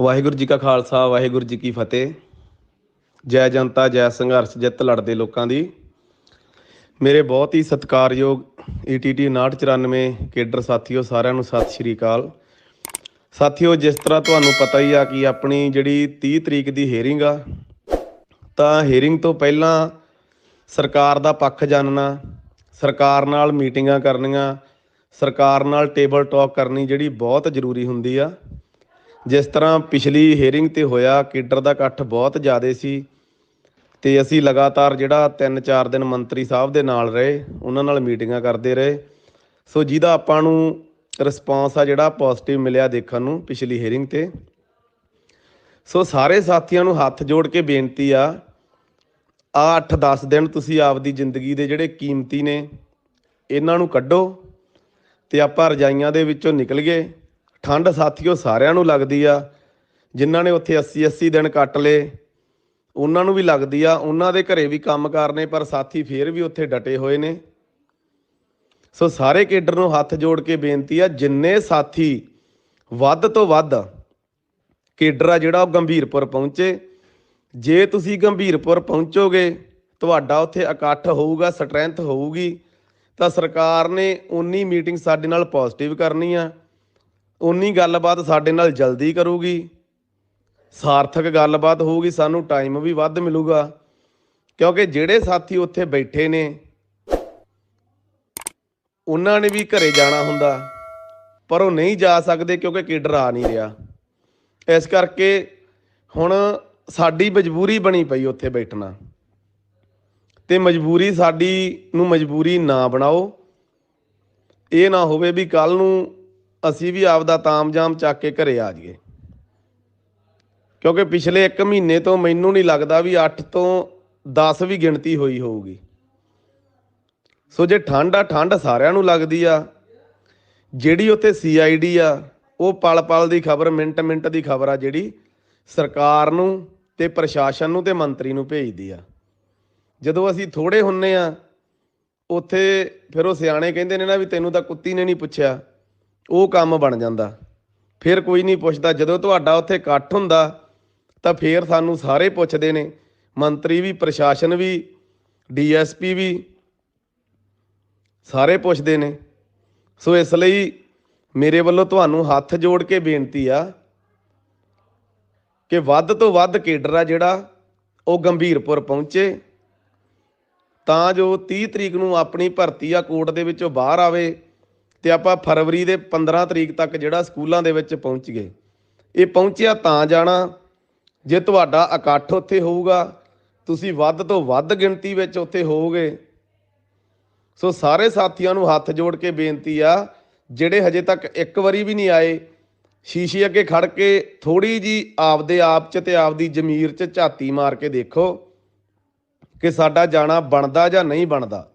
ਵਾਹਿਗੁਰੂ ਜੀ ਕਾ ਖਾਲਸਾ, ਵਾਹਿਗੁਰੂ ਜੀ ਕੀ ਫਤਿਹ। ਜੈ ਜਨਤਾ, ਜੈ ਸੰਘਰਸ਼, ਜਿੱਤ ਲੜਦੇ ਲੋਕਾਂ ਦੀ। ਮੇਰੇ ਬਹੁਤ ਹੀ ਸਤਿਕਾਰਯੋਗ ETT 5994 ਕੇਡਰ ਸਾਥੀਓ, ਸਾਰਿਆਂ ਨੂੰ ਸਤਿ ਸ਼੍ਰੀ ਅਕਾਲ। ਸਾਥੀਓ, ਜਿਸ ਤਰ੍ਹਾਂ ਤੁਹਾਨੂੰ ਪਤਾ ਹੀ ਆ ਕਿ ਆਪਣੀ ਜਿਹੜੀ 30 ਤਰੀਕ ਦੀ ਹੀਅਰਿੰਗ ਆ, ਤਾਂ ਹੀਅਰਿੰਗ ਤੋਂ ਪਹਿਲਾਂ ਸਰਕਾਰ ਦਾ ਪੱਖ ਜਾਣਨਾ ਸਰਕਾਰ ਨਾਲ ਮੀਟਿੰਗਾਂ ਕਰਨੀਆਂ, ਸਰਕਾਰ ਨਾਲ ਟੇਬਲ ਟਾਕ ਕਰਨੀ ਜਿਹੜੀ ਬਹੁਤ ਜ਼ਰੂਰੀ ਹੁੰਦੀ ਆ। ਜਿਸ ਤਰ੍ਹਾਂ ਪਿਛਲੀ ਹੀਅਰਿੰਗ ਤੇ ਹੋਇਆ, ਕੇਡਰ ਦਾ ਇਕੱਠ ਬਹੁਤ ਜ਼ਿਆਦਾ ਸੀ ਤੇ ਅਸੀਂ ਲਗਾਤਾਰ ਜਿਹੜਾ 3-4 ਦਿਨ ਮੰਤਰੀ ਸਾਹਿਬ ਦੇ ਨਾਲ ਰਹੇ, ਉਹਨਾਂ ਨਾਲ ਮੀਟਿੰਗਾਂ ਕਰਦੇ ਰਹੇ। ਸੋ ਜਿਹਦਾ ਆਪਾਂ ਨੂੰ ਰਿਸਪਾਂਸ ਆ ਜਿਹੜਾ ਪੋਜ਼ਿਟਿਵ ਮਿਲਿਆ ਦੇਖਣ ਨੂੰ ਪਿਛਲੀ ਹੀਅਰਿੰਗ ਤੇ। ਸੋ ਸਾਰੇ ਸਾਥੀਆਂ ਨੂੰ ਹੱਥ ਜੋੜ ਕੇ ਬੇਨਤੀ ਆ ਆ 8-10 ਦਿਨ ਤੁਸੀਂ ਆਪਦੀ ਜ਼ਿੰਦਗੀ ਦੇ ਜਿਹੜੇ ਕੀਮਤੀ ਨੇ, ਇਹਨਾਂ ਨੂੰ ਕੱਢੋ ਤੇ ਆਪਾਂ ਰਜਾਈਆਂ ਦੇ ਵਿੱਚੋਂ ਨਿਕਲ ਗਏ। ਠੰਡ ਸਾਥੀਓ ਸਾਰਿਆਂ ਨੂੰ ਲੱਗਦੀ ਆ, ਜਿਨ੍ਹਾਂ ਨੇ ਉੱਥੇ 80-80 ਦਿਨ ਕੱਟ ਲਏ, ਉਹਨਾਂ ਨੂੰ ਵੀ ਲੱਗਦੀ ਆ, ਉਹਨਾਂ ਦੇ ਘਰੇ ਵੀ ਕੰਮ ਕਰਨੇ ਪਰ ਸਾਥੀ ਫੇਰ ਵੀ ਉੱਥੇ ਡਟੇ ਹੋਏ ਨੇ। ਸੋ ਸਾਰੇ ਕੇਡਰ ਨੂੰ ਹੱਥ ਜੋੜ ਕੇ ਬੇਨਤੀ ਆ, ਜਿੰਨੇ ਸਾਥੀ ਵੱਧ ਤੋਂ ਵੱਧ ਕੇਡਰ ਆ ਜਿਹੜਾ ਉਹ ਗੰਭੀਰਪੁਰ ਪਹੁੰਚੇ, ਜੇ ਤੁਸੀਂ ਗੰਭੀਰਪੁਰ ਪਹੁੰਚੋਗੇ, ਤੁਹਾਡਾ ਉੱਥੇ ਇਕੱਠ ਹੋਊਗਾ, ਸਟਰੈਂਥ ਹੋਊਗੀ, ਤਾਂ ਸਰਕਾਰ ਨੇ ਉਨੀ ਮੀਟਿੰਗ ਸਾਡੇ ਨਾਲ ਪੋਜ਼ਿਟਿਵ ਕਰਨੀ ਆ। ਉਨੀ ਗੱਲਬਾਤ ਸਾਡੇ ਨਾਲ ਜਲਦੀ ਕਰੂਗੀ। ਸਾਰਥਕ ਗੱਲਬਾਤ ਹੋਊਗੀ, ਸਾਨੂੰ ਟਾਈਮ ਵੀ ਵੱਧ ਮਿਲੂਗਾ। ਕਿਉਂਕਿ ਜਿਹੜੇ ਸਾਥੀ ਉੱਥੇ ਬੈਠੇ ਨੇ, ਉਹਨਾਂ ਨੇ ਵੀ ਘਰੇ ਜਾਣਾ ਹੁੰਦਾ। ਪਰ ਉਹ ਨਹੀਂ ਜਾ ਸਕਦੇ ਕਿਉਂਕਿ ਕੇਡਰ ਆ ਨਹੀਂ ਰਿਹਾ। ਇਸ ਕਰਕੇ ਹੁਣ ਸਾਡੀ ਮਜਬੂਰੀ ਬਣੀ ਪਈ ਉੱਥੇ ਬੈਠਣਾ। ਤੇ ਮਜਬੂਰੀ ਸਾਡੀ ਨੂੰ ਮਜਬੂਰੀ ਨਾ ਬਣਾਓ। ਇਹ ਨਾ ਹੋਵੇ ਵੀ ਕੱਲ ਨੂੰ ਅਸੀਂ ਵੀ ਆਪਦਾ ਤਾਮਜਾਮ ਚੱਕ ਕੇ ਘਰੇ ਆ ਜਾਈਏ। ਕਿਉਂਕਿ ਪਿਛਲੇ 1 ਮਹੀਨੇ ਤੋਂ ਮੈਨੂੰ ਨਹੀਂ ਲੱਗਦਾ ਵੀ 8 ਤੋਂ 10 ਵੀ ਗਿਣਤੀ ਹੋਈ ਹੋਊਗੀ। ਸੋ ਜੇ ਠੰਡ ਆ, ਠੰਡ ਸਾਰਿਆਂ ਨੂੰ ਲੱਗਦੀ ਆ। ਜਿਹੜੀ ਉੱਥੇ ਸੀਆਈਡੀ ਆ, ਉਹ ਪਲ ਪਲ ਦੀ ਖਬਰ ਮਿੰਟ ਮਿੰਟ ਦੀ ਖਬਰ ਆ ਜਿਹੜੀ ਸਰਕਾਰ ਨੂੰ ਤੇ ਪ੍ਰਸ਼ਾਸਨ ਨੂੰ ਤੇ ਮੰਤਰੀ ਨੂੰ ਭੇਜਦੀ ਆ। ਜਦੋਂ ਅਸੀਂ ਥੋੜੇ ਹੁੰਨੇ ਆ, ਉੱਥੇ ਫਿਰ ਉਹ ਸਿਆਣੇ ਕਹਿੰਦੇ ਨੇ ਨਾ ਵੀ ਤੈਨੂੰ ਤਾਂ ਕੁੱਤੀ ਨੇ ਨਹੀਂ ਪੁੱਛਿਆ। ਉਹ ਕੰਮ ਬਣ ਜਾਂਦਾ। ਫਿਰ ਕੋਈ ਨਹੀਂ ਪੁੱਛਦਾ, ਜਦੋਂ ਤੁਹਾਡਾ ਉੱਥੇ ਇਕੱਠ ਹੁੰਦਾ, ਤਾਂ ਫਿਰ ਸਾਨੂੰ ਸਾਰੇ ਪੁੱਛਦੇ ਨੇ। ਮੰਤਰੀ ਵੀ, ਪ੍ਰਸ਼ਾਸਨ ਵੀ, ਡੀਐਸਪੀ ਵੀ, ਸਾਰੇ ਪੁੱਛਦੇ ਨੇ। ਸੋ ਇਸ ਲਈ ਮੇਰੇ ਵੱਲੋਂ ਤੁਹਾਨੂੰ ਹੱਥ ਜੋੜ ਕੇ ਬੇਨਤੀ ਆ ਕਿ ਵੱਧ ਤੋਂ ਵੱਧ ਕੇਡਰ ਆ ਜਿਹੜਾ ਉਹ ਗੰਭੀਰਪੁਰ ਪਹੁੰਚੇ। ਤਾਂ ਜੋ 30 ਤਰੀਕ ਨੂੰ ਆਪਣੀ ਭਰਤੀ ਆ, ਕੋਰਟ ਦੇ ਵਿੱਚੋਂ ਬਾਹਰ ਆਵੇ। ਤੇ ਆਪਾਂ ਫਰਵਰੀ ਦੇ 15 ਤਰੀਕ ਤੱਕ ਜਿਹੜਾ ਸਕੂਲਾਂ ਦੇ ਵਿੱਚ ਪਹੁੰਚ ਗਏ। ਇਹ ਪਹੁੰਚਿਆ ਤਾਂ ਜਾਣਾ, ਜੇ ਤੁਹਾਡਾ ਇਕੱਠ ਉੱਥੇ ਹੋਊਗਾ, ਤੁਸੀਂ ਵੱਧ ਤੋਂ ਵੱਧ ਗਿਣਤੀ ਵਿੱਚ ਉੱਥੇ ਹੋਵੋਗੇ। ਸੋ ਸਾਰੇ ਸਾਥੀਆਂ ਨੂੰ ਹੱਥ ਜੋੜ ਕੇ ਬੇਨਤੀ ਆ, ਜਿਹੜੇ ਹਜੇ ਤੱਕ ਇੱਕ ਵਾਰੀ ਵੀ ਨਹੀਂ ਆਏ, ਸ਼ੀਸ਼ੇ ਅੱਗੇ ਖੜ ਕੇ ਥੋੜੀ ਜੀ ਆਪਦੇ ਆਪ 'ਚ ਤੇ ਆਪਦੀ ਜ਼ਮੀਰ 'ਚ ਝਾਤੀ ਮਾਰ ਕੇ ਦੇਖੋ ਕਿ ਸਾਡਾ ਜਾਣਾ ਬਣਦਾ ਜਾਂ ਨਹੀਂ ਬਣਦਾ।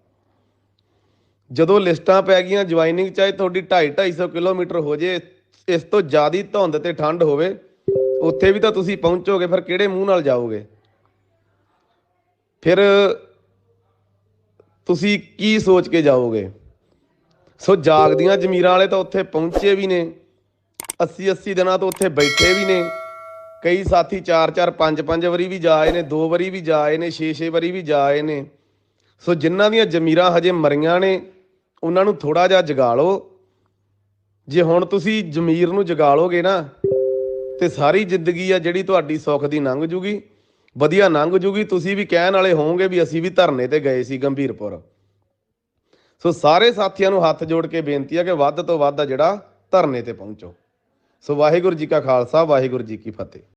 ਜਦੋਂ ਲਿਸਟਾਂ ਪੈ ਗਈਆਂ ਜੁਆਇਨਿੰਗ ਚਾਹੇ ਤੁਹਾਡੀ 2.5 250 ਕਿਲੋਮੀਟਰ ਹੋ ਜੇ, ਇਸ ਤੋਂ ਜ਼ਿਆਦੀ ਧੁੰਦ ਤੇ ਠੰਡ ਹੋਵੇ, ਉੱਥੇ ਵੀ ਤਾਂ ਤੁਸੀਂ ਪਹੁੰਚੋਗੇ, ਫਿਰ ਕਿਹੜੇ ਮੂੰਹ ਨਾਲ ਜਾਓਗੇ? ਫਿਰ ਤੁਸੀਂ ਕੀ ਸੋਚ ਕੇ ਜਾਓਗੇ? ਸੋ ਜਾਗਦੀਆਂ ਜ਼ਮੀਰਾਂ ਵਾਲੇ ਤਾਂ ਉੱਥੇ ਪਹੁੰਚੇ ਵੀ ਨੇ 80 80 ਦਿਨਾਂ ਤੋਂ ਉੱਥੇ ਬੈਠੇ ਵੀ ਨੇ, ਕਈ ਸਾਥੀ 4 4 5 5 ਵਾਰੀ ਵੀ ਜਾਏ ਨੇ, ਦੋ ਵਾਰੀ ਵੀ ਜਾਏ ਨੇ 6 6 ਵਾਰੀ ਵੀ ਜਾਏ ਨੇ। ਸੋ ਜਿਨ੍ਹਾਂ ਦੀਆਂ ਜ਼ਮੀਰਾਂ ਹਜੇ ਮਰੀਆਂ ਨੇ ਉਹਨਾਂ ਨੂੰ ਥੋੜਾ ਜਿਹਾ ਜਗਾ ਲਓ। ਜੇ ਹੁਣ ਤੁਸੀਂ ਜ਼ਮੀਰ ਨੂੰ ਜਗਾ ਲੋਗੇ ਨਾ, ਤੇ ਸਾਰੀ ਜ਼ਿੰਦਗੀ ਆ ਜਿਹੜੀ ਤੁਹਾਡੀ ਸੁੱਖ ਦੀ ਲੰਘ ਜੂਗੀ। ਵਧੀਆ ਲੰਘ ਜੂਗੀ। ਤੁਸੀਂ ਵੀ ਕਹਿਣ ਵਾਲੇ ਹੋਵੋਗੇ ਵੀ ਅਸੀਂ ਵੀ ਧਰਨੇ ਤੇ ਗਏ ਸੀ ਗੰਭੀਰਪੁਰ। ਸੋ ਸਾਰੇ ਸਾਥੀਆਂ ਨੂੰ ਹੱਥ ਜੋੜ ਕੇ ਬੇਨਤੀ ਆ ਕਿ ਵੱਧ ਤੋਂ ਵੱਧ ਜਿਹੜਾ ਧਰਨੇ ਤੇ ਪਹੁੰਚੋ। ਸੋ ਵਾਹਿਗੁਰੂ ਜੀ ਕਾ ਖਾਲਸਾ, ਵਾਹਿਗੁਰੂ ਜੀ ਕੀ ਫਤਿਹ।